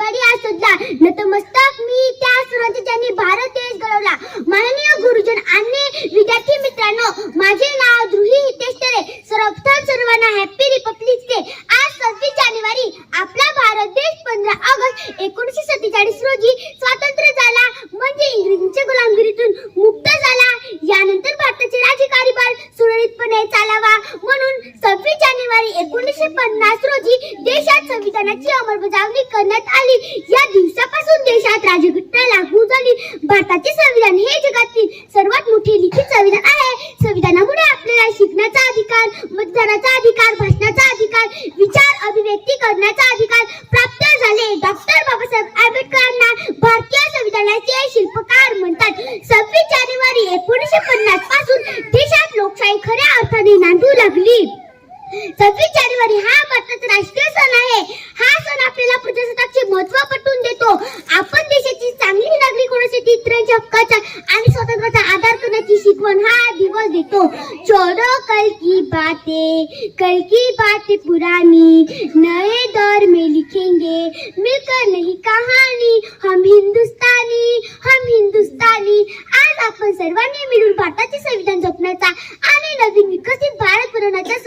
कारभारी असोदला नतमस्तक मी त्या सुराज्य ज्यांनी भारत देश घडवला. माननीय गुरुजन आणि विद्यार्थी मित्रांनो माझे नाव ध्रुही हितेश तरे. सर्वप्रथम सर्वांना हॅपी रिपब्लिक डे आज सव्वीस जानेवारी आपला भारत देश पंधरा ऑगस्ट एकोणीसशे सत्तेचाळीस रोजी स्वातंत्र्य झाला. म्हणजे इंग्रजांच्या गुलामगिरीतून मुक्त झाला. यानंतर भारताचे राज्यकारभार सुरळीतपणे चालावा. जानेवारी एकोणीसशे पन्नास रोजी देशात संविधानाची अंमलबजावणी करण्यात आली. या दिवसापासून देशात राजघटना लागू झाली. भारताचे संविधान हे जगातील सर्वात मोठे लिखित संविधान आहे. संविधानामुळे आपल्याला शिकण्याचा अधिकार मतदानाचा अधिकार भाषणाचा अधिकार विचार अभिव्यक्ती करण्याचा अधिकार प्राप्त झाले. डॉक्टर बाबासाहेब आंबेडकरांना भारतीय संविधानाचे शिल्पकार म्हणतात सव्वीस जानेवारी एकोणीसशे पन्नासपासून देशात लोकशाही खऱ्या अर्थाने नांदू लागली सव्वीस जानेवारी हा भारताचा राष्ट्रीय सण आहे हा सण आपल्याला प्रजासत्ताकचे महत्त्व पटवून आपण देशाची चांगली नागरिक होण्यासाठी इतरांच्या हक्काचा आणि स्वातंत्र्याचा आधार करण्याची शिकवण हा दिवस देतो. छोडो कल की बातें कल की बातें पुरानी नए दौर में लिखेंगे मिलकर नहीं कहानी हम हिंदुस्तानी हम हिंदुस्तानी. आज आपण सर्वांनी मिळून भारताचे संविधान जपण्याचा आणि नवीन विकसित भारत बनवण्याचा